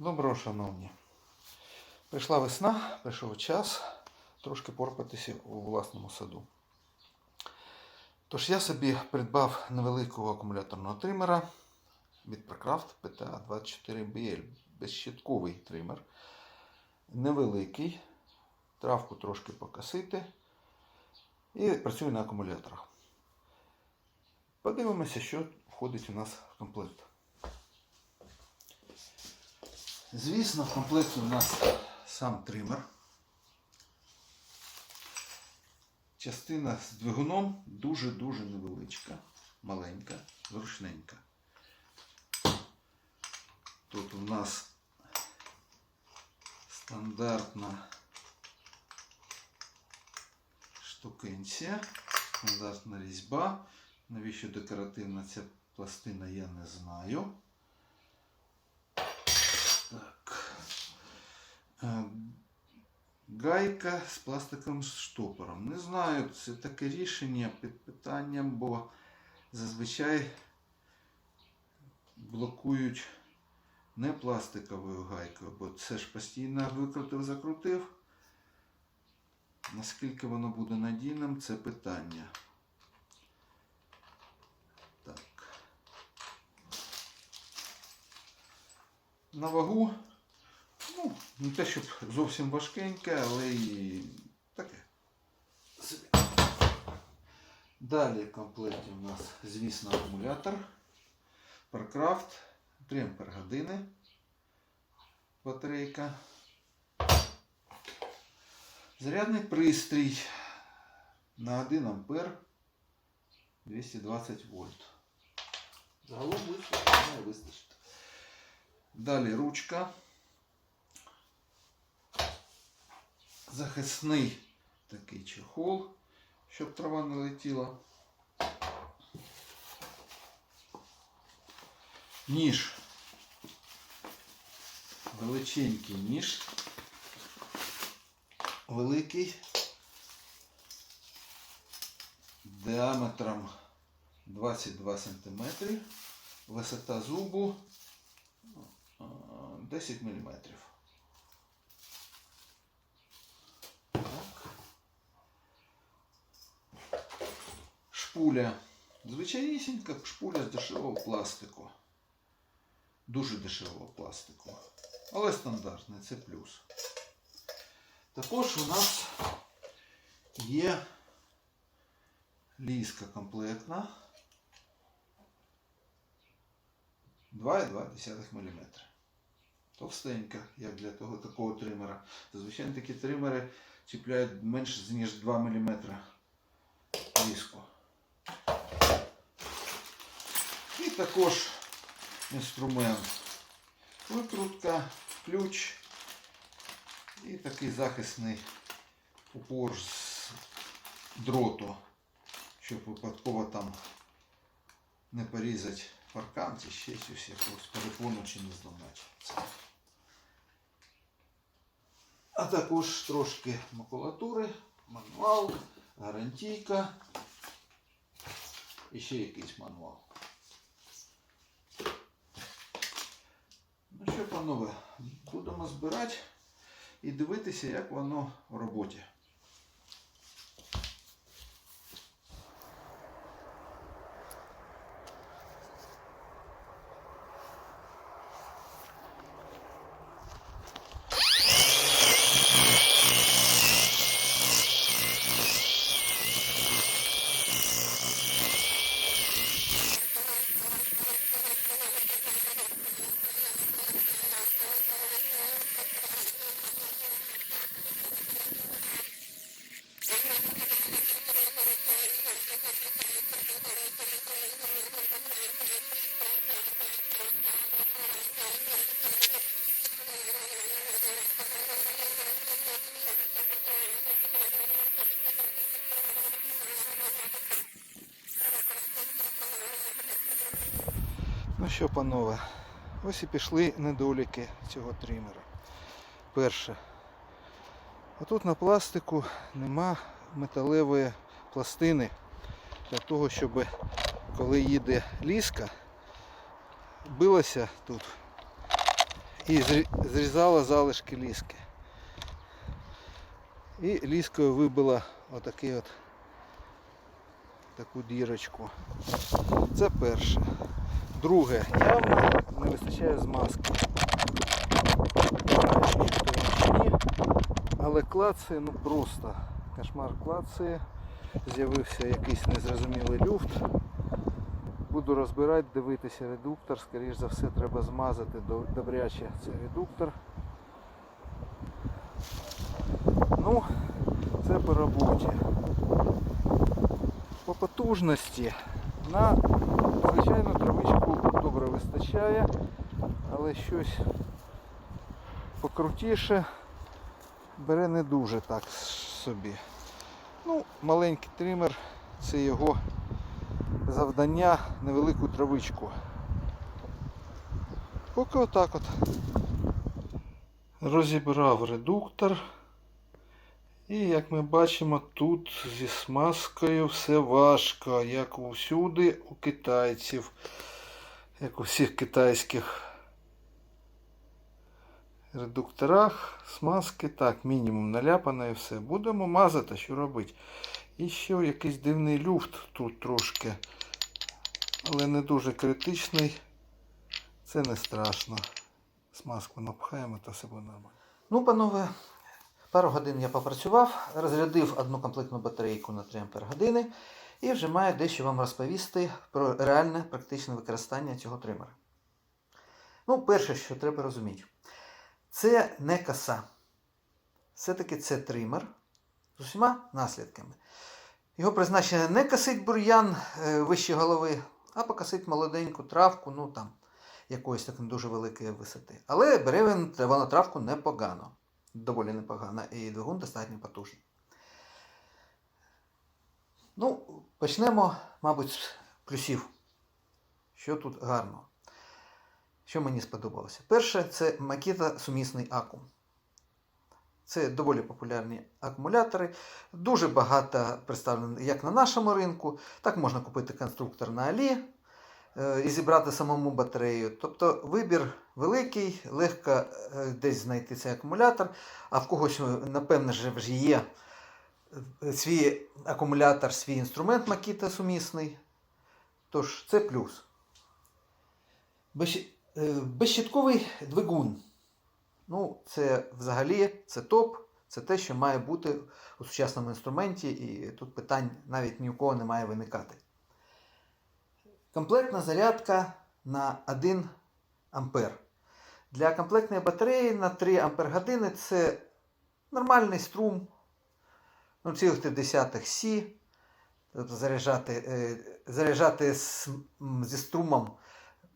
Доброго, шановні. Прийшла весна, прийшов час трошки порпатися у власному саду. Тож я собі придбав невеликого акумуляторного тримера від Procraft PTA 24BL. Безщітковий тример. Невеликий. Травку трошки покосити. І працює на акумуляторах. Подивимося, що входить у нас в комплект. Звісно, в комплекті у нас сам тример. Частина з двигуном дуже-дуже невеличка, маленька, зручненька. Тут у нас стандартна штукенція, стандартна різьба. Навіщо декоративна ця пластина, я не знаю. Так. Е, Гайка з пластиковим штопором. Не знаю, це таке рішення під питанням, бо зазвичай блокують не пластиковою гайкою, бо це ж постійно викрутив, закрутив. Наскільки воно буде надійним, це питання. Так. На вагу, ну, не те, щоб зовсім важкеньке, але і таке. Далі в комплекті у нас, звісно, акумулятор. Procraft 3 Ампер години. Батарейка. Зарядний пристрій на 1 ампер 220 вольт. Загалом вистачить, має вистачити. Далі ручка. Захисний такий чехол, щоб трава не летіла. Ніж. Величенький ніж. Великий. Діаметром 22 см. Висота зубу 10 мм. Так. Шпуля. Звичайнісінька шпуля з дешевого пластику. Дуже дешевого пластику. Але стандартний, це плюс. Також у нас є ліска комплектна. 2,2 мм. Товстенька, як для того такого тримера. Зазвичай такі тримери чіпляють менше ніж 2 мм ліску. І також інструмент викрутка, ключ і такий захисний упор з дроту, щоб випадково там не порізати паркан чи ще щось якогось перепону чи не зламати. А також трошки макулатури, мануал, гарантійка і ще якийсь мануал. Ну що, панове, будемо збирати і дивитися, як воно в роботі. Ну що, панове, ось і пішли недоліки цього тримера. Перше. Отут на пластику нема металевої пластини для того, щоб коли їде ліска, билася тут і зрізала залишки ліски. І ліскою вибила отакий от таку дірочку. Це перше. Друге, явно не вистачає змазки. Але клацає ну просто кошмар клацає. З'явився якийсь незрозумілий люфт. Буду розбирати, дивитися редуктор. Скоріш за все треба змазати добряче цей редуктор. Ну, це по роботі. По потужності на добре вистачає, але щось покрутіше бере не дуже так собі. Ну, маленький тример це його завдання невелику травичку. Поки отак от. Розібрав редуктор. І як ми бачимо, тут зі смазкою все важко, як усюди у китайців, як у всіх китайських редукторах, смазки так, мінімум наляпано і все. Будемо мазати, що робити. І ще якийсь дивний люфт тут трошки, але не дуже критичний. Це не страшно. Смазку напхаємо та все буде нормально. Ну, панове, пару годин я попрацював, розрядив одну комплектну батарейку на 3 Ампер години і вже маю дещо вам розповісти про реальне практичне використання цього тримера. Ну, перше, що треба розуміти, це не коса. Все-таки це тример з усіма наслідками. Його призначення не косить бур'ян е, вище голови, а покосить молоденьку травку, ну там якоїсь так не дуже великої висоти. Але бере він вона травку непогано. Доволі непогано. І двигун достатньо потужний. Ну, почнемо, мабуть, з плюсів. Що тут гарно? Що мені сподобалося? Перше, це Makita сумісний акум. Це доволі популярні акумулятори. Дуже багато представлено як на нашому ринку, так можна купити конструктор на Алі е, і зібрати самому батарею. Тобто вибір великий, легко е, десь знайти цей акумулятор, а в когось, напевне, вже є свій акумулятор, свій інструмент Makita сумісний. Тож це плюс. Е, Безщитковий двигун. Ну, це взагалі це топ, це те, що має бути у сучасному інструменті, і тут питань навіть ні у кого не має виникати. Комплектна зарядка на 1 ампер. Для комплектної батареї на 3 ампер години це нормальний струм 0,3 Сі. Тобто заряджати, е, заряджати зі струмом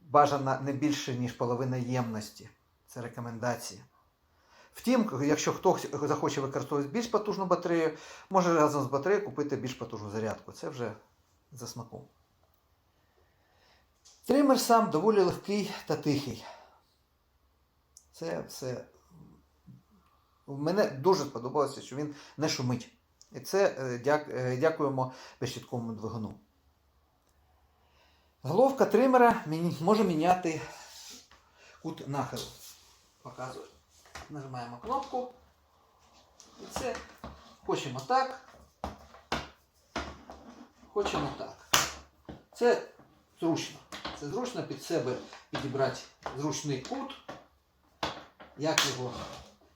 бажано не більше, ніж половина ємності. Це рекомендація. Втім, якщо хтось захоче використовувати більш потужну батарею, може разом з батареєю купити більш потужну зарядку. Це вже за смаком. Тример сам доволі легкий та тихий. Це все. Мене дуже сподобалося, що він не шумить. І це е, е, дякуємо безщитковому двигуну. Головка тримера може міняти кут нахилу. Показую. Нажимаємо кнопку. І це хочемо так. Хочемо так. Це зручно. Це зручно під себе підібрати зручний кут. Як його,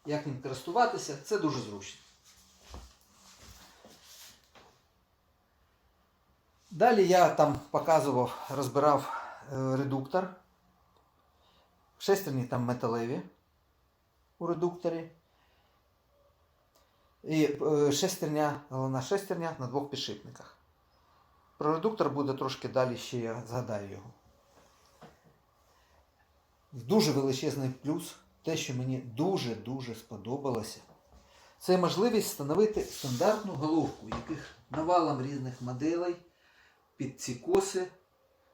як ним користуватися, це дуже зручно. Далі я там показував, розбирав е, редуктор. Шестерні там металеві у редукторі. І е, шестерня, головна шестерня на двох підшипниках. Про редуктор буде трошки далі ще я згадаю його. Дуже величезний плюс, те, що мені дуже-дуже сподобалося, це можливість встановити стандартну головку, яких навалом різних моделей під ці коси.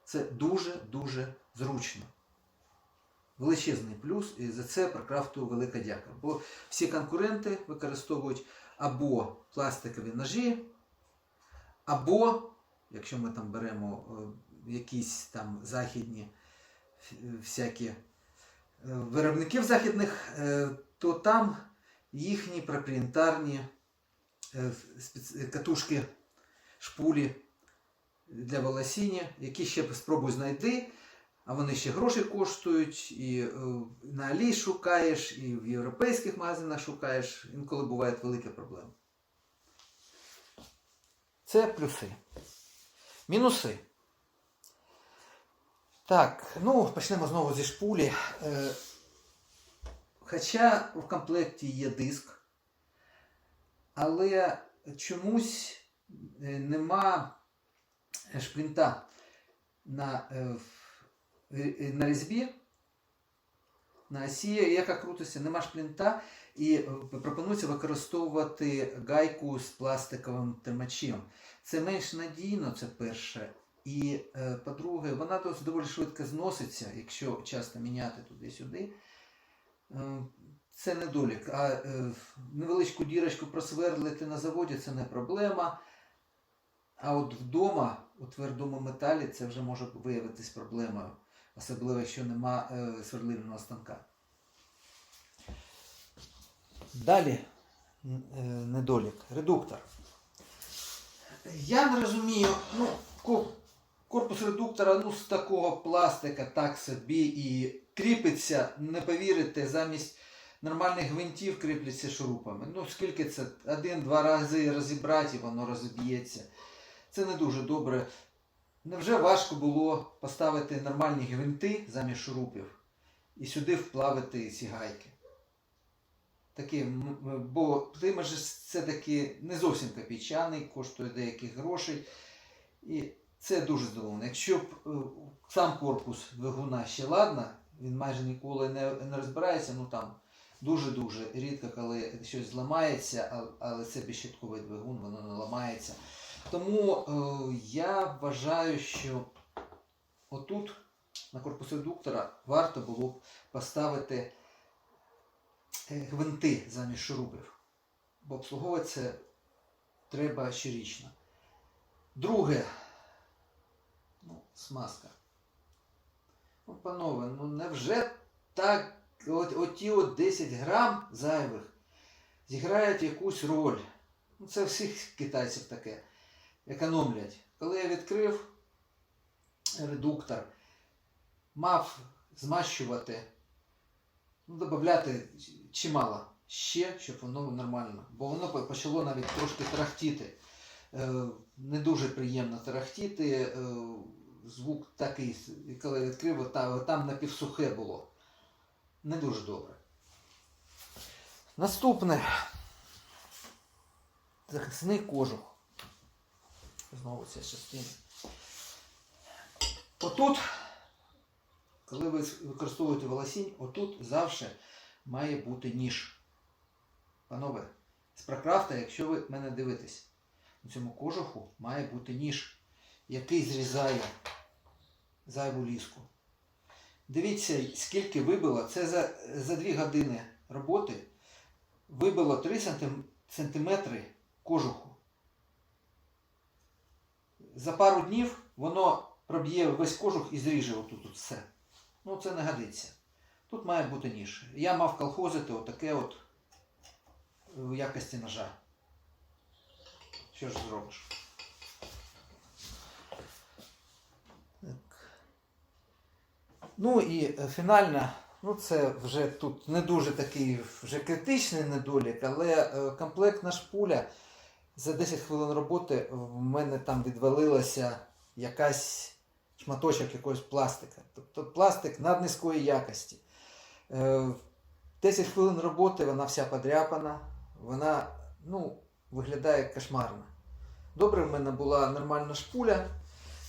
Це дуже-дуже зручно. Величезний плюс, і за це Прокрафту велика дяка. Бо всі конкуренти використовують або пластикові ножі, або, якщо ми там беремо е, якісь там західні ф- всякі виробників західних, е, то там їхні проприєнтарні е, катушки, шпулі для волосіння, які ще спробуй знайти, а вони ще гроші коштують, і е, на Алі шукаєш, і в європейських магазинах шукаєш. Інколи бувають великі проблеми. Це плюси. Мінуси. Так, ну почнемо знову зі шпулі. Е, Хоча в комплекті є диск, але чомусь е, нема шплінта на, е, е, на різьбі, на осі, яка крутиться, нема шплінта, і е, пропонується використовувати гайку з пластиковим тримачем. Це менш надійно, це перше. І е, по-друге, вона дос- доволі швидко зноситься, якщо часто міняти туди-сюди. Е, Це недолік. А е, невеличку дірочку просверлити на заводі це не проблема. А от вдома, у твердому металі, це вже може виявитись проблемою, особливо якщо нема е, сверлильного станка. Далі е, недолік. Редуктор. Я не розумію, ну, корпус редуктора ну, з такого пластика так собі і кріпиться, не повірите, замість нормальних гвинтів кріпляться шурупами. Ну, скільки це? Один-два рази розібрати і воно розіб'ється. Це не дуже добре. Невже важко було поставити нормальні гвинти замість шурупів і сюди вплавити ці гайки? Такі, бо примаж все-таки не зовсім копійчаний, коштує деяких грошей. І це дуже здивовано. Якщо б е, сам корпус двигуна ще ладно, він майже ніколи не, не розбирається, ну там дуже-дуже рідко, коли щось зламається, але це безщитковий двигун, воно не ламається. Тому е, я вважаю, що отут на корпус редуктора варто було б поставити е, гвинти замість шурупів. Бо обслуговувати це треба щорічно. Друге, ну, смазка. Ну, панове, ну невже так от, оті от 10 грам зайвих зіграють якусь роль? Ну, це всіх китайців таке. Економлять. Коли я відкрив редуктор, мав змащувати, ну, додати чимало ще, щоб воно нормально. Бо воно почало навіть трошки тарахтіти. Е, не дуже приємно тарахтіти. Е, звук такий, коли я відкрив, там напівсухе було. Не дуже добре. Наступне. Захисний кожух. Знову ця частина. Отут, коли ви використовуєте волосінь, отут завжди має бути ніж. Панове, з прокрафта, якщо ви мене дивитесь, у цьому кожуху має бути ніж, який зрізає зайву ліску. Дивіться, скільки вибило. Це за, за 2 години роботи вибило 3 сантим- сантиметри кожуху. За пару днів воно проб'є весь кожух і зріже отут от все. Ну це не годиться. Тут має бути ніж. Я мав колхозити отаке от в якості ножа. Що ж зробиш? Так. Ну і е, фінально, ну це вже тут не дуже такий вже критичний недолік, але е, комплект наш пуля за 10 хвилин роботи в мене там відвалилася якась шматочок якогось пластика. Тобто пластик наднизької якості. Е, 10 хвилин роботи вона вся подряпана, вона ну, виглядає кошмарно. Добре, в мене була нормальна шпуля.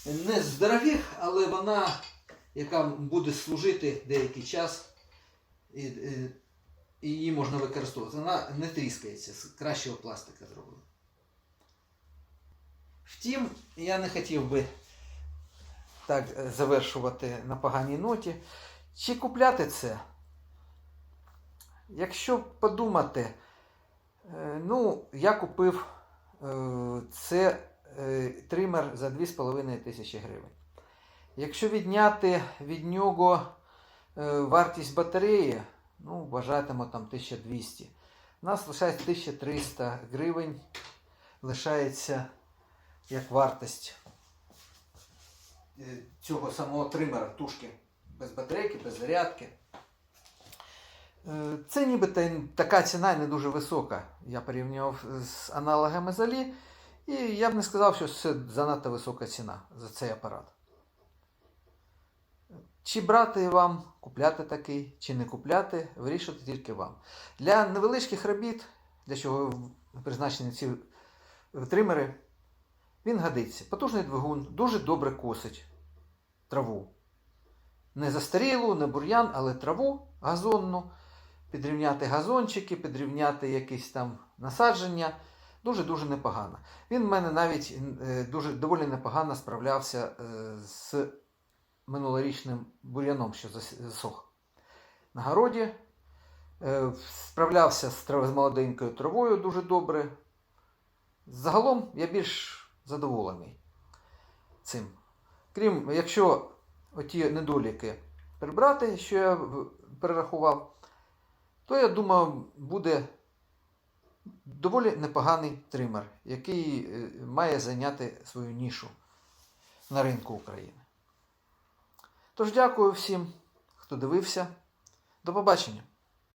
Не з дорогих, але вона, яка буде служити деякий час, і, і її можна використовувати. Вона не тріскається, з кращого пластика зроблена. Втім, я не хотів би так е, завершувати на поганій ноті. Чи купляти це? Якщо подумати, е, ну, я купив е, це тример за 2,5 тисячі гривень. Якщо відняти від нього Вартість батареї, ну, вважатимо там 1200. У нас лишається 1300 гривень. Лишається як вартість е, цього самого тримера, тушки. Без батарейки, без зарядки. Е, Це нібито така ціна не дуже висока. Я порівнював з аналогами залі. І я б не сказав, що це занадто висока ціна за цей апарат. Чи брати вам, купляти такий, чи не купляти, вирішувати тільки вам. Для невеличких робіт, для чого призначені ці тримери, він годиться. Потужний двигун дуже добре косить траву. Не застарілу, не бур'ян, але траву газонну, підрівняти газончики, підрівняти якісь там насадження. Дуже-дуже непогано. Він в мене навіть е, дуже доволі непогано справлявся е, з минулорічним бур'яном, що засох на городі. Е, Справлявся з молоденькою травою дуже добре. Загалом я більш задоволений цим. Крім, якщо оті недоліки прибрати, що я перерахував, то я думаю, буде доволі непоганий тример, який е, має зайняти свою нішу на ринку України. Тож дякую всім, хто дивився. До побачення!